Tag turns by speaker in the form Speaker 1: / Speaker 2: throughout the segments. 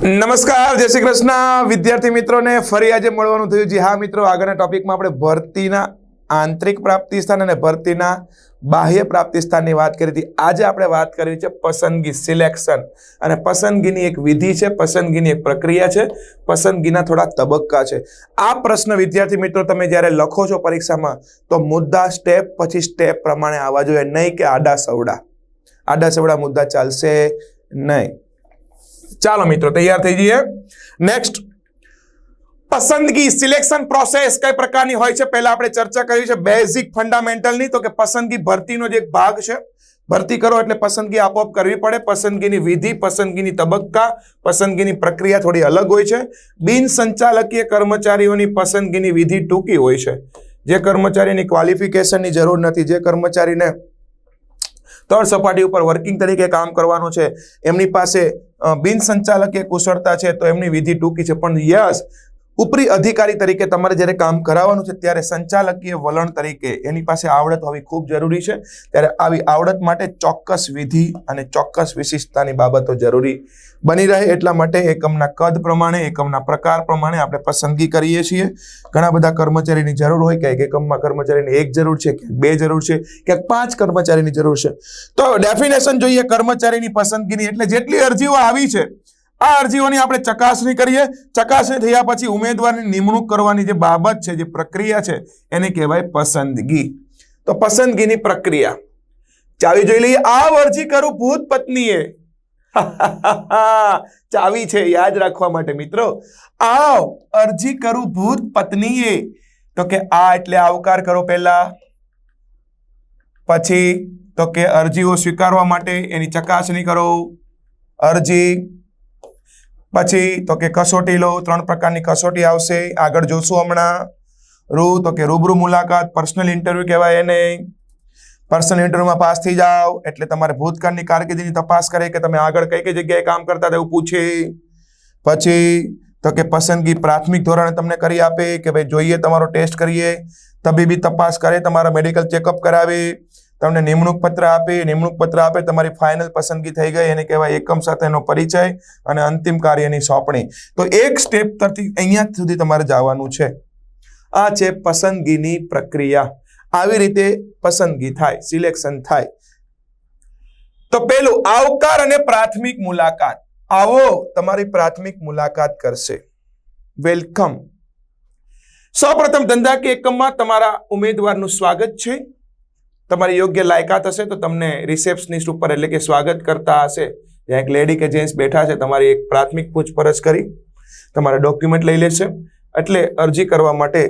Speaker 1: નમસ્કાર, જય શ્રી કૃષ્ણ. વિદ્યાર્થી મિત્રોને ફરી આજે મળવાનું થયું જી હા મિત્રો, આગળના ટોપિકમાં આપણે ભરતીના આંતરિક પ્રાપ્તિ સ્થાન અને ભરતીના બાહ્ય પ્રાપ્તિ સ્થાનની વાત કરી હતી. આજે આપણે વાત કરી છે પસંદગી, સિલેક્શન. અને પસંદગીની એક વિધિ છે, પસંદગીની એક પ્રક્રિયા છે, પસંદગીના થોડા તબક્કા છે. આ પ્રશ્ન વિદ્યાર્થી મિત્રો, તમે જ્યારે લખો છો પરીક્ષામાં, તો મુદ્દા સ્ટેપ પછી સ્ટેપ પ્રમાણે આવવા જોઈએ. નહીં કે આડા સવડા આડા સવડા મુદ્દા ચાલશે નહીં. ચાલો મિત્રો, તૈયાર થઈ જઈએ. નેક્સ્ટ પસંદગી સિલેક્શન પ્રોસેસ કઈ પ્રકારની હોય છે? પહેલા આપણે ચર્ચા કરી છે બેઝિક ફંડામેન્ટલની તો કે પસંદગી ભરતીનો જે એક ભાગ છે, ભરતી કરો એટલે પસંદગી આપોઆપ કરવી પડે. પસંદગીની વિધિ, પસંદગીની તબક્કા, પસંદગીની પ્રક્રિયા થોડી અલગ હોય છે. બિન સંચાલકીય કર્મચારીઓની પસંદગીની વિધિ ટૂંકી હોય છે. જે કર્મચારીની ક્વોલિફિકેશનની જરૂર નથી. જે કર્મચારીને તળ સપાટી ઉપર વર્કિંગ તરીકે કામ કરવાનું છે. એમની પાસે બિન સંચાલકીય કુશળતા છે તો એમની વિધિ ટૂંકી છે. પણ યસ ઉપરી અધિકારી તરીકે તમારે જ્યારે કામ કરાવવાનું છે, ત્યારે સંચાલકીય વલણ તરીકે એની પાસે આવડત હોવી ખૂબ જરૂરી છે. ત્યારે આવી આવડત માટે ચોક્કસ વિધિ અને ચોક્કસ વિશિષ્ટતાની બાબતો જરૂરી બની રહે. એટલા માટે એકમના કદ પ્રમાણે, એકમના પ્રકાર પ્રમાણે આપણે પસંદગી કરીએ છીએ. ઘણા બધા કર્મચારીની જરૂર હોય, ક્યાંક એકમમાં કર્મચારીની એક જરૂર છે, ક્યાંક બે જરૂર છે, ક્યાંક પાંચ કર્મચારીની જરૂર છે. તો ડેફિનેશન જોઈએ કર્મચારીની પસંદગીની, એટલે જેટલી અરજીઓ આવી છે આ અરજીઓની આપણે ચકાસણી કરીએ. ચકાસણી થયા પછી ઉમેદવારની નિમણૂક કરવાની જે બાબત છે, જે પ્રક્રિયા છે, એને કહેવાય પસંદગી. તો પસંદગીની પ્રક્રિયા. ચાવી જોઈ લઈએ. આ અરજી કરું ભૂત પત્નીએ. ચાવી છે, યાદ રાખવા માટે મિત્રો. આવ અરજી કરું ભૂત પત્નીએ. તો કે આ એટલે આવકાર કરો પહેલા. પછી તો કે અરજીઓ સ્વીકારવા માટે એની ચકાસણી કરો. અરજી પછી તો કે કસોટી લો ત્રણ પ્રકારની કસોટી આવશે. આગળ જોશું હમણાં. રૂ, તો કે રૂબરૂ મુલાકાત પર્સનલ ઇન્ટરવ્યુ કહેવાય એને. પર્સનલ ઇન્ટરવ્યુમાં પાસ થઈ જાઓ. એટલે તમારે ભૂતકાળની કારકિર્દીની તપાસ કરે કે તમે આગળ કઈ કઈ જગ્યાએ કામ કરતા એવું પૂછે. પછી તો કે પસંદગી પ્રાથમિક ધોરણે તમને કરી આપે કે ભાઈ જોઈએ તમારો ટેસ્ટ કરીએ. તબીબી તપાસ કરે, તમારા મેડિકલ ચેકઅપ કરાવે. તમને નિમણૂક પત્ર આપે, નિમણૂક પત્ર આપે, તમારી ફાઇનલ પસંદગી થઈ ગઈ, એને કહેવાય એકમ સાથેનો પરિચય અને અંતિમ કાર્યની સોંપણી. તો એક સ્ટેપ તરથી અહીંયા સુધી તમારે જવાનું છે. આ છે પસંદગીની પ્રક્રિયા. આવી રીતે પસંદગી થાય સિલેક્શન થાય. તો પેલું, આવકાર અને પ્રાથમિક મુલાકાત. આવો, તમારી પ્રાથમિક મુલાકાત કરશે. વેલકમ સૌપ્રથમ ધંધાકીય એકમમાં તમારા ઉમેદવારનું સ્વાગત છે. તમારી યોગ્ય લાયકાત હશે તો તમને રિસેપ્શનિસ્ટ ઉપર એટલે કે સ્વાગત કરતા હશે. જ્યાં એક લેડી કે જેન્ટ્સ બેઠા છે, તમારી એક પ્રાથમિક પૂછપરછ કરી, તમારા ડોક્યુમેન્ટ લઈ લેશે. એટલે અરજી કરવા માટે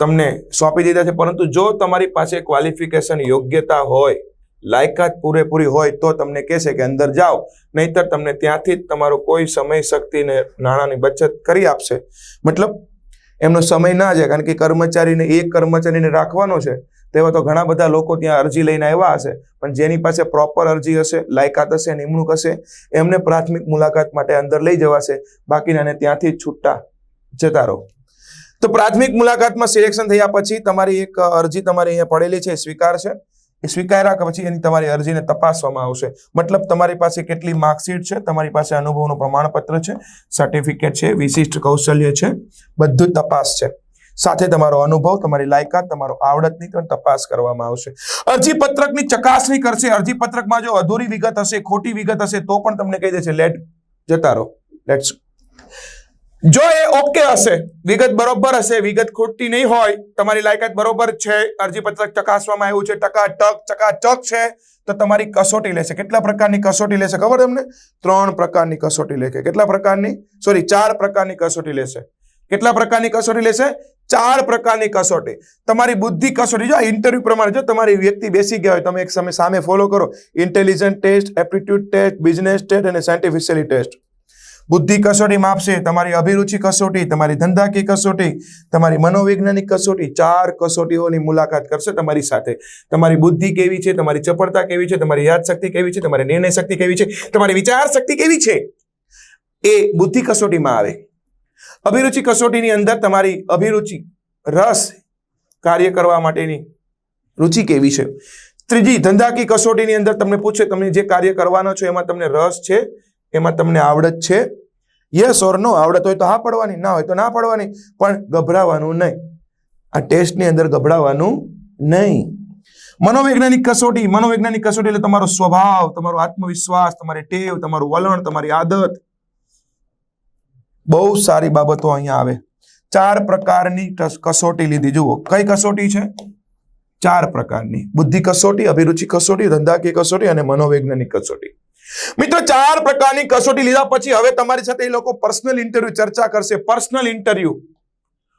Speaker 1: તમને સોંપી દીધા છે. પરંતુ જો તમારી પાસે ક્વોલિફિકેશન યોગ્યતા હોય, લાયકાત પૂરેપૂરી હોય, તો તમને કહેશે કે અંદર જાઓ. નહીતર તમને ત્યાંથી જ તમારો કોઈ સમય શક્તિને નાણાંની બચત કરી આપશે. મતલબ એમનો સમય ના જાય, કારણ કે કર્મચારીને એક કર્મચારીને રાખવાનો છે, તેવા તો ઘણા બધા લોકો ત્યાં અરજી લઈને આવ્યા હશે. પણ જેની પાસે પ્રોપર અરજી હશે, લાયકાત હશે, નિમણૂક હશે, એમને પ્રાથમિક મુલાકાત માટે અંદર લઈ જવાશે. બાકીનાને ત્યાંથી જ છૂટા જતા રહો. તો પ્રાથમિક મુલાકાતમાં સિલેક્શન થયા પછી તમારી એક અરજી તમારી અહીંયા પડેલી છે, સ્વીકાર છે. એ સ્વીકાર્યા કે પછી એની તમારી અરજીને તપાસવામાં આવશે. મતલબ તમારી પાસે કેટલી માર્કશીટ છે, તમારી પાસે અનુભવનું પ્રમાણપત્ર છે સર્ટિફિકેટ છે, વિશિષ્ટ કૌશલ્ય છે, બધું તપાસ છે. સાથે તમારો અનુભવ, તમારી લાયકાત, તમારો આવડતની પણ તપાસ કરવામાં આવશે. અરજી પત્રકની ચકાસણી કરશે. અરજી પત્રકમાં જો અધૂરી વિગત હશે, ખોટી વિગત હશે, તો પણ તમને કહી દેશે, લેટ જતા રહો. લેટ્સ જો એ ઓકે હશે, વિગત બરોબર હશે, વિગત ખોટી નહીં હોય, તમારી લાયકાત બરોબર છે અરજી પત્રક ચકાસવામાં આવ્યું છે ટકા ટક ચકાચક છે, તો તમારી કસોટી લેશે. કેટલા પ્રકારની કસોટી લેશે ખબર તમને? ત્રણ પ્રકારની કસોટી લેશે. કેટલા પ્રકારની? સોરી ચાર પ્રકારની કસોટી લેશે. કેટલા પ્રકારની કસોટી લેશે? ચાર પ્રકારની કસોટી. તમારી બુદ્ધિ કસોટી, જો ઇન્ટરવ્યુ પ્રમાણે, જો તમારી વ્યક્તિ બેસી ગયા હોય, તમે એક સમય સામે ફોલો કરો. Intelligent test aptitude test business test અને સાયન્ટિફિશિયલી ટેસ્ટ બુદ્ધિ કસોટી માપશે, તમારી અભિરુચિ કસોટી, તમારી ધંધાકીય કસોટી, તમારી મનોવૈજ્ઞાનિક કસોટી, ચાર કસોટીઓની મુલાકાત કરશે તમારી સાથે. તમારી બુદ્ધિ કેવી છે, તમારી ચપળતા કેવી છે, તમારી યાદશક્તિ કેવી છે, તમારી નિર્ણય શક્તિ કેવી છે, તમારી વિચાર શક્તિ કેવી છે? એ બુદ્ધિ કસોટીમાં આવે. અભિરુચિ કસોટીની અંદર તમારી અભિરુચિ રસ કાર્ય કરવા માટેની રુચિ કેવી છે? ત્રીજી ધંધાકી કસોટીની અંદર તમને પૂછે, તમે જે કાર્ય કરવાનો છો, એમાં તમને રસ છે એમાં તમને આવડત છે? યસ ઓર નો આવડત હોય તો હા પડવાની, ના હોય તો ના પડવાની. પણ ગભરાવાનું નહીં. આ ટેસ્ટની અંદર ગભરાવાનું નહીં. મનોવૈજ્ઞાનિક કસોટી મનોવૈજ્ઞાનિક કસોટી એટલે તમારો સ્વભાવ, તમારો આત્મવિશ્વાસ, તમારી ટેવ, તમારું વલણ, તમારી આદત. બહુ સારી બાબતો અહીંયા આવે. ચાર પ્રકારની કસોટી લીધી. જુઓ, કઈ કસોટી છે? ચાર પ્રકારની. બુદ્ધિ કસોટી, અભિરુચિ કસોટી, ધંધાકીય કસોટી અને મનોવૈજ્ઞાનિક કસોટી. મિત્રો, ચાર પ્રકારની કસોટી લીધા પછી હવે તમારી સાથે એ લોકો પર્સનલ ઇન્ટરવ્યુ ચર્ચા કરશે. પર્સનલ ઇન્ટરવ્યુ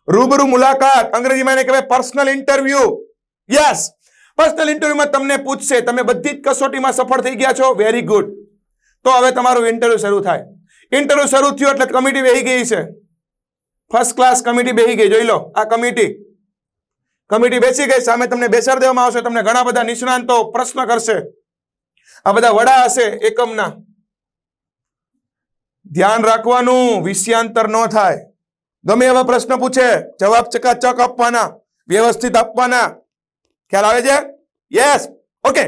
Speaker 1: રૂબરૂ મુલાકાત. અંગ્રેજીમાં એને કહેવાય પર્સનલ ઇન્ટરવ્યુ યસ પર્સનલ ઇન્ટરવ્યુમાં તમને પૂછશે, તમે બધી જ કસોટીમાં સફળ થઈ ગયા છો? વેરી ગુડ તો હવે તમારું ઇન્ટરવ્યુ શરૂ થાય. ઇન્ટરવ્યુ શરૂ થયું એટલે કમિટી બેહી ગઈ છે. ફર્સ્ટ ક્લાસ કમિટી બેહી ગઈ. જોઈ લો, આ કમિટી કમિટી બેસી ગઈ. સામે તમને બેસાડી દેવામાં આવશે, તમને ઘણા બધા નિષ્ણાંતો પ્રશ્ન કરશે. આ બધા વડા હશે એકમના. ધ્યાન રાખવાનું, વિષયાંતર ન થાય. ગમે એવા પ્રશ્ન પૂછે, જવાબ ચકાચક આપવાના, વ્યવસ્થિત આપવાના. ખ્યાલ આવે છે? યસ ઓકે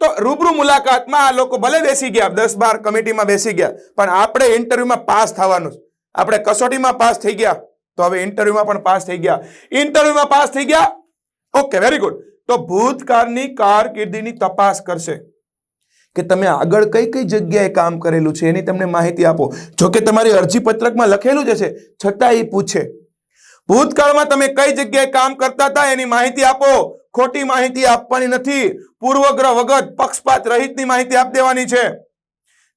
Speaker 1: તો રૂબરૂ મુલાકાતમાં આ લોકો ભલે બેસી ગયા, દસ બાર કમિટીમાં બેસી ગયા, પણ આપણે ઇન્ટરવ્યુમાં પાસ થવાનું આપણે કસોટીમાં પાસ થઈ ગયા. તો હવે ઇન્ટરવ્યુમાં પણ પાસ થઈ ગયા. ઇન્ટરવ્યુમાં પાસ થઈ ગયા? ઓકે વેરી ગુડ તો ભૂતકાળની કારકિર્દીની તપાસ કરશે. કે તમે આગળ કઈ કઈ જગ્યાએ કામ કરેલું છે એની તમને માહિતી આપો. જો કે તમારી અરજી પત્રકમાં લખેલું જ હશે, છતાં એ પૂછે. ભૂતકાળમાં તમે કઈ જગ્યાએ કામ કરતા હતા એની માહિતી આપો. ખોટી માહિતી આપવાની નથી. પૂર્વગ્રહ વગર પક્ષપાત રહિતની માહિતી આપી દેવાની છે.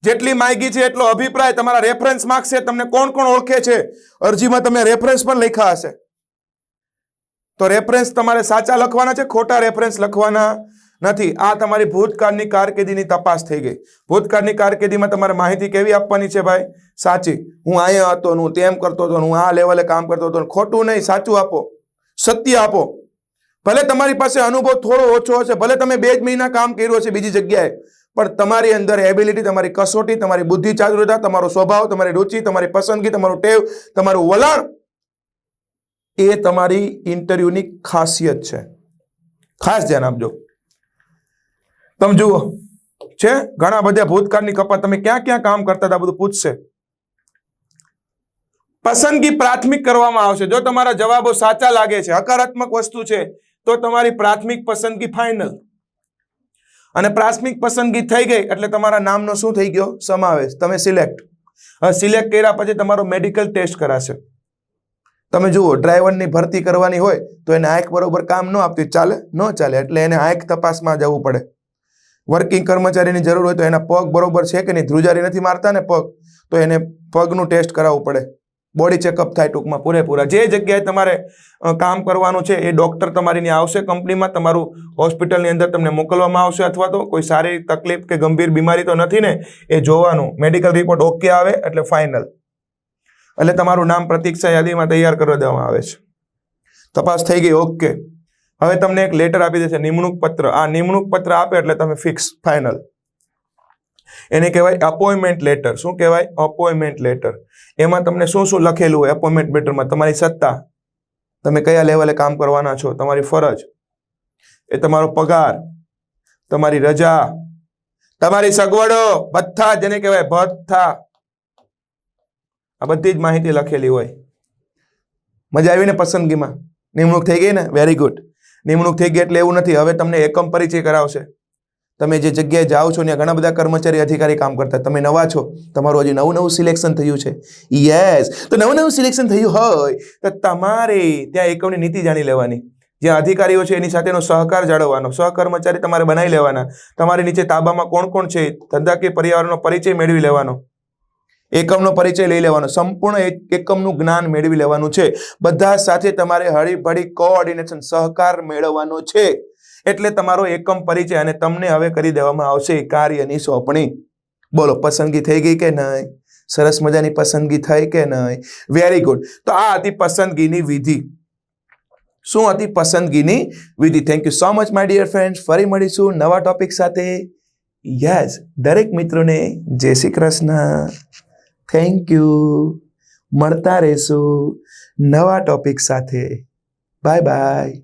Speaker 1: જેટલી માહિતી છે એટલો અભિપ્રાય તમારા રેફરન્સ માગશે, તમને કોણ કોણ ઓળખે છે? અરજીમાં તમે રેફરન્સ પણ લખ્યા હશે. તો રેફરન્સ તમારે સાચા લખવાના છે, ખોટા રેફરન્સ લખવાના? નથી. આ તમારી ભૂતકાળની કારકિર્દીની તપાસ થઈ ગઈ. ભૂતકાળની કારકિર્દીમાં તમારે માહિતી કેવી આપવાની છે ભાઈ? સાચી. હું અહીંયા હતો હું તેમ કરતો હતો હું આ લેવલે કામ કરતો હતો ખોટું નહીં, સાચું આપો. સત્ય આપો. ભલે તમારી પાસે અનુભવ થોડો ઓછો હશે, ભલે તમે બે જ મહિના કામ કર્યું હશે બીજી જગ્યાએ, પણ તમારી અંદર એબિલિટી તમારી કસોટી, તમારી બુદ્ધિ ચાતુરતા તમારો સ્વભાવ, તમારી રુચિ, તમારી પસંદગી, તમારું ટેવ, તમારું વલણ, એ તમારી ઇન્ટરવ્યૂની ખાસિયત છે. ખાસ ધ્યાન આપજો. તમે જુઓ, છે? ઘણા બધા ભૂતકાળની કપાત તમે ક્યાં ક્યાં કામ કરતા હતા? બધું પૂછશે. પસંદગી પ્રાથમિક કરવામાં આવશે. જો તમારા જવાબો સાચા લાગે છે, હકારાત્મક વસ્તુ છે, તો તમારી પ્રાથમિક પસંદગી ફાઇનલ અને પ્રાથમિક પસંદગી થઈ ગઈ એટલે તમારા નામનો શું થઈ ગયો? સમાવેશ. તમે સિલેક્ટ સિલેક્ટ કર્યા પછી તમારો મેડિકલ ટેસ્ટ કરાશે. તમે જુઓ, ડ્રાઈવરની ભરતી કરવાની હોય તો એને આંખ બરોબર કામ ન આપતી. ચાલે? ન ચાલે. એટલે એને આંખ તપાસમાં જવું પડે. વર્કિંગ કર્મચારીની જરૂર હોય તો એના પગ બરોબર છે કે નહીં? ધ્રુજારી નથી મારતા ને પગ? તો એને પગનું ટેસ્ટ કરાવવું પડે. બોડી ચેકઅપ થાય ટૂંકમાં પૂરેપૂરા. જે જગ્યાએ તમારે કામ કરવાનું છે એ ડૉક્ટર તમારી આવશે કંપનીમાં, તમારું હોસ્પિટલની અંદર તમને મોકલવામાં આવશે અથવા તો કોઈ સારી તકલીફ કે ગંભીર બીમારી તો નથી ને, એ જોવાનું. મેડિકલ રિપોર્ટ ઓકે આવે એટલે ફાઇનલ. એટલે તમારું નામ પ્રતીક્ષા યાદીમાં તૈયાર કરવા દેવામાં આવે છે. તપાસ થઈ ગઈ, ઓકે. હવે તમને એક લેટર આપી દેશે, નિમણૂક પત્ર. આ નિમણૂક પત્ર આપે એટલે તમે ફિક્સ ફાઇનલ એને કહેવાય અપોઇન્ટમેન્ટ લેટર શું કહેવાય? અપોઇન્ટમેન્ટ લેટર એમાં તમને શું શું લખેલું હોય અપોઇન્ટમેન્ટ લેટરમાં તમારી સત્તા. તમે કયા લેવલે કામ કરવાના છો? તમારી ફરજ. એ તમારો પગાર. તમારી રજા. તમારી સગવડો. ભથ્થા જેને કહેવાય ભથ્થા આ બધી જ માહિતી લખેલી હોય. મજા આવીને પસંદગીમાં? નિમણૂક થઈ ગઈ ને? વેરી ગુડ નિમણૂક થઈ ગઈ એટલે એવું નથી. હવે તમને એકમ પરિચય કરાવશે. તમે જે જગ્યાએ જાઓ છો, ત્યાં ઘણા બધા કર્મચારી, અધિકારી કામ કરતા. તમે નવા છો. તમારું હજી નવું નવું સિલેક્શન થયું છે. યસ તો નવું નવું સિલેક્શન થયું હોય, તો તમારે ત્યાં એકમની નીતિ જાણી લેવાની. જ્યાં અધિકારીઓ છે, એની સાથેનો સહકાર જાળવવાનો. સહકર્મચારી તમારે બનાવી લેવાના. તમારી નીચે તાબામાં કોણ કોણ છે? ધંધાકીય પરિવારનો પરિચય મેળવી લેવાનો. એકમનો પરિચય લઈ લેવાનો, સંપૂર્ણ એક એકમનું જ્ઞાન મેળવી લેવાનું છે. બધા સાથે તમારે હળીભળી કોઓર્ડિનેશન સહકાર મેળવવાનો છે. એટલે તમારો એકમ પરિચય અને તમને હવે કરી દેવામાં આવશે કાર્યની સોંપણી. બોલો, પસંદગી થઈ ગઈ કે નહીં? સરસ મજાની પસંદગી થઈ કે નહીં? વેરી ગુડ તો આ હતી પસંદગીની વિધિ. શું હતી પસંદગીની વિધિ? Thank you so much my dear friends ફરી મળીશું નવા ટોપિક સાથે. યસ દરેક મિત્રોને જય શ્રી કૃષ્ણ. થેન્ક યુ મળતા રહેશું નવા ટોપિક સાથે. Bye bye